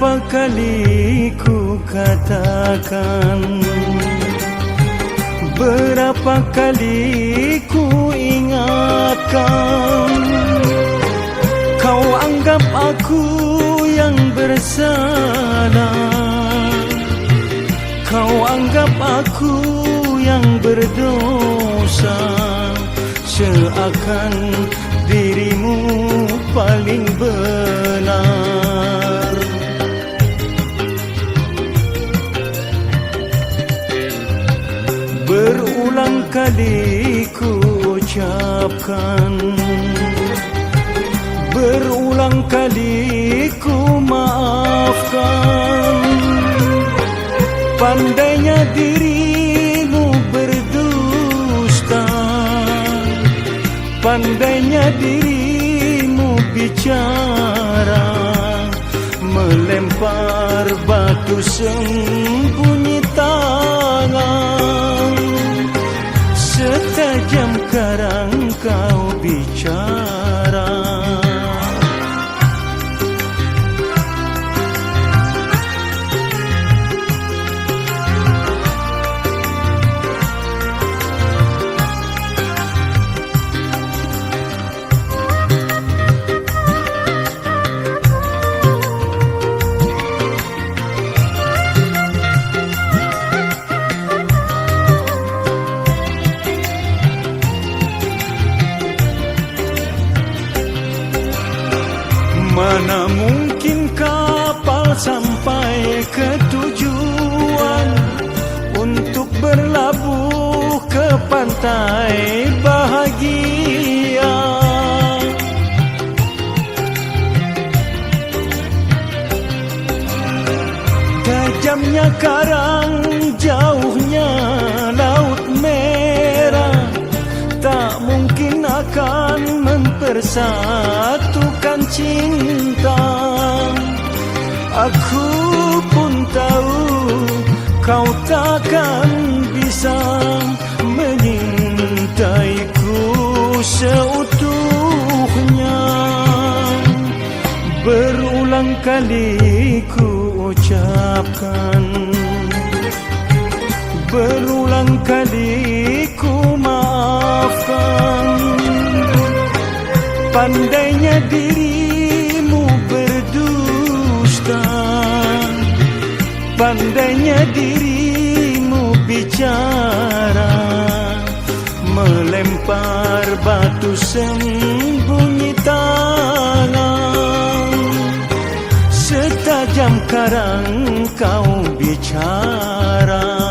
Berapa kali ku katakan? Berapa kali ku ingatkan? Kau anggap aku yang bersalah. Kau anggap aku yang berdosa. Seakan dirimu paling benar Berulang kali ku ucapkan. Berulang kali ku maafkan. Pandainya dirimu berdusta. Pandainya dirimu bicara. Melempar batu sembunyi tangan Karang kau bicara pantai bahagia Tajamnya karang jauhnya laut merah Tak mungkin akan mempersatukan cinta Aku pun tahu kau takkan bisa seutuhnya. Berulang kali ku ucapkan. Berulang kali ku maafkan. Pandainya dirimu berdusta. Pandainya dirimu bicara Melempar batu sembunyi tangan. Setajam karang kau bicara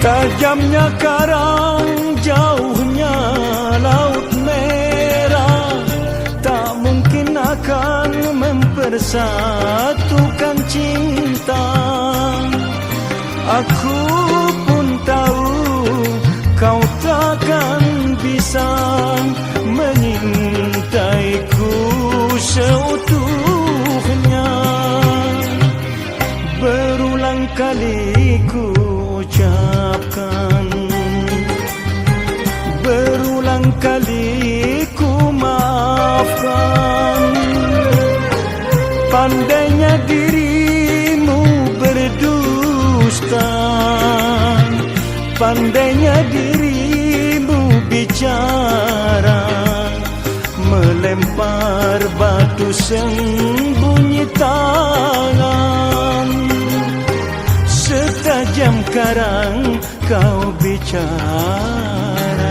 Tajamnya karang jauhnya laut merah Tak mungkin akan mempersatukan cinta Aku pun tahu kau takkan bisa menyintaiku seutuhnya. Berulang kali ku ucapkan Berulang kali ku maafkan. Pandainya dirimu berdusta Pandainya dirimu bicara sembunyi tangan. Setajam karang kau bicara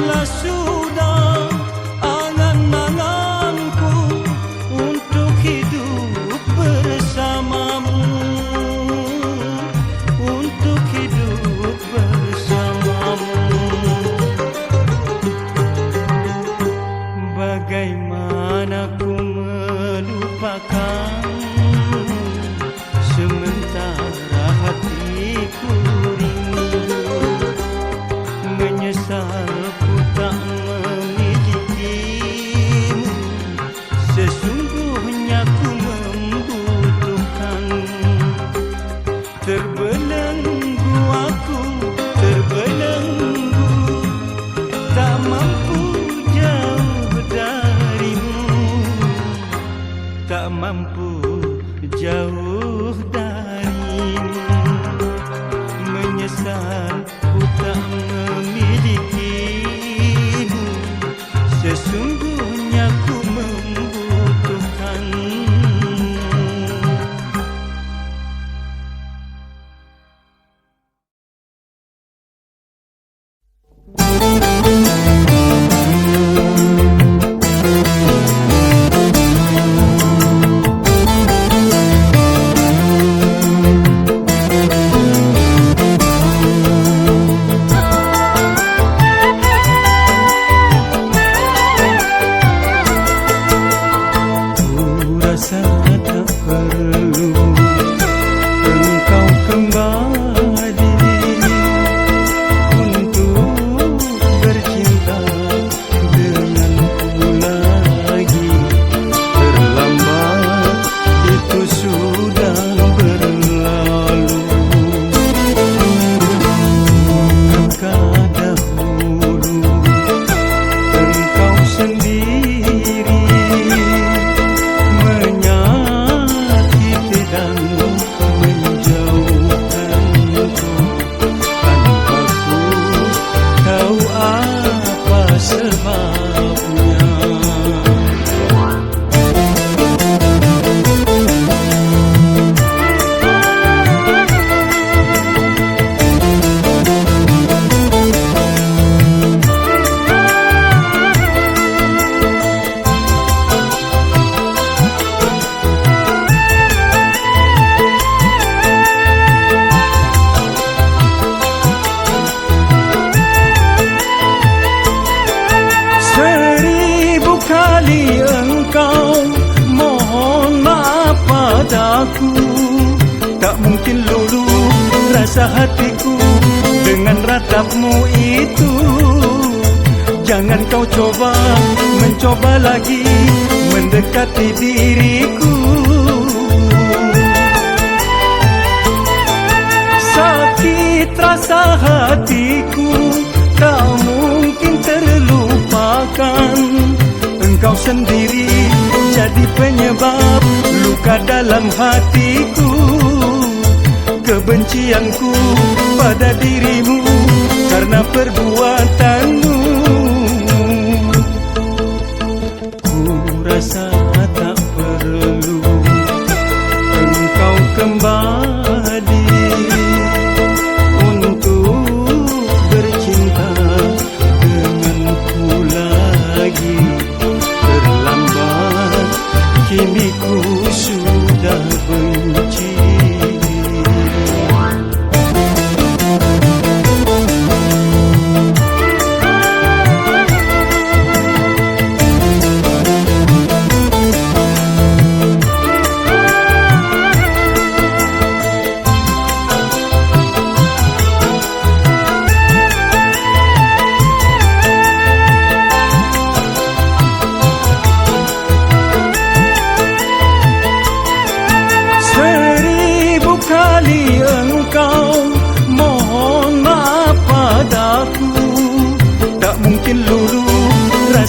আসলা শুন hati diriku. Sakit rasa hatiku Tak mungkin terlupakan. Engkau sendiri jadi penyebab Luka dalam hatiku. Kebencianku pada dirimu Karena perbuatanmu.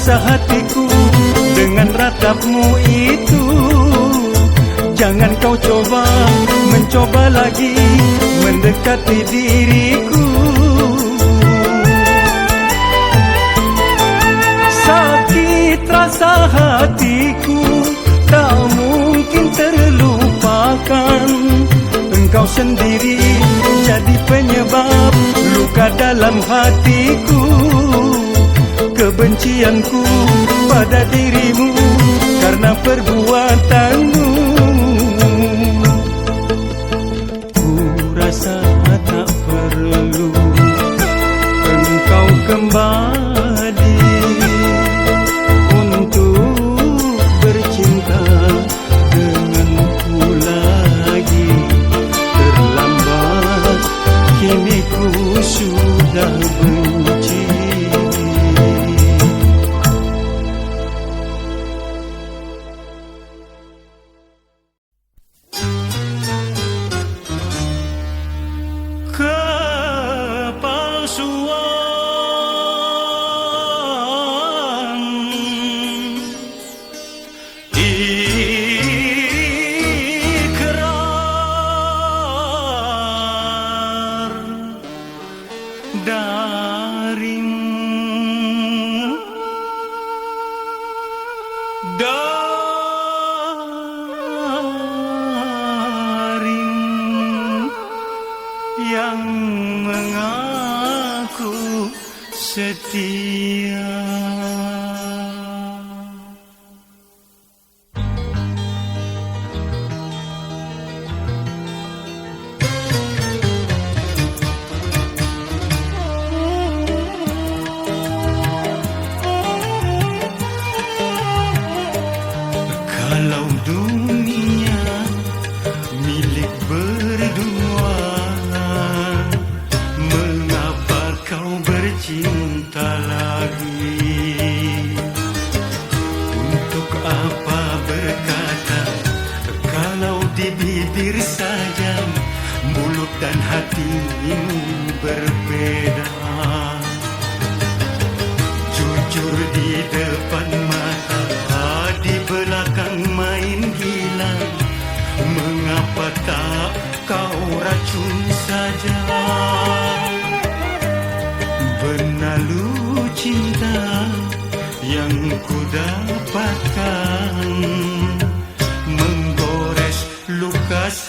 Rasa hatiku dengan ratapmu itu. Jangan kau coba mencoba lagi mendekati diriku. Sakit rasa hatiku tak mungkin terlupakan. Engkau sendiri jadi penyebab luka dalam hatiku Kebencianku pada dirimu yang mengaku setia.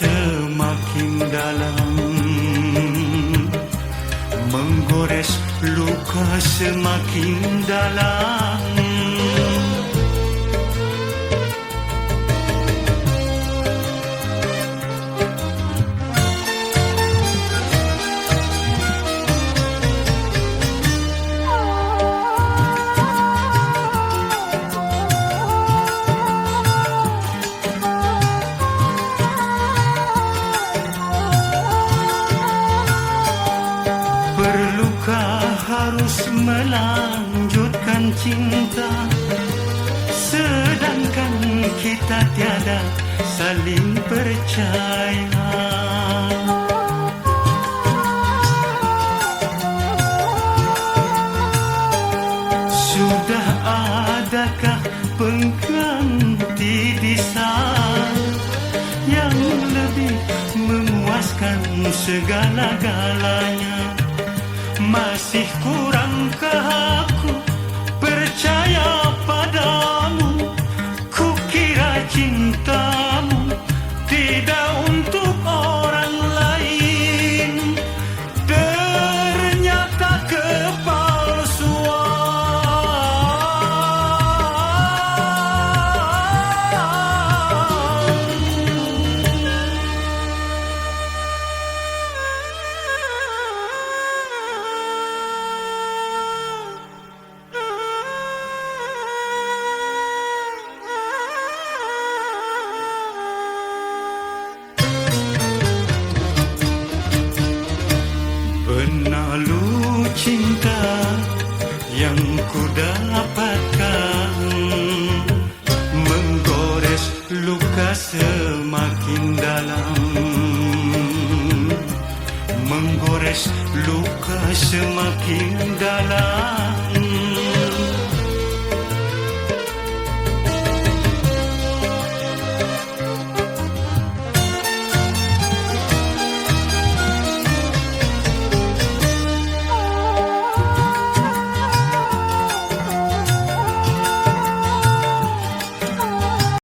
Semakin dalam. Menggores luka semakin dalam melanjutkan cinta. Sedangkan kita tiada saling percaya. Sudah adakah pengganti di sana Yang lebih memuaskan segala-galanya? Masih kurangkah aku dalam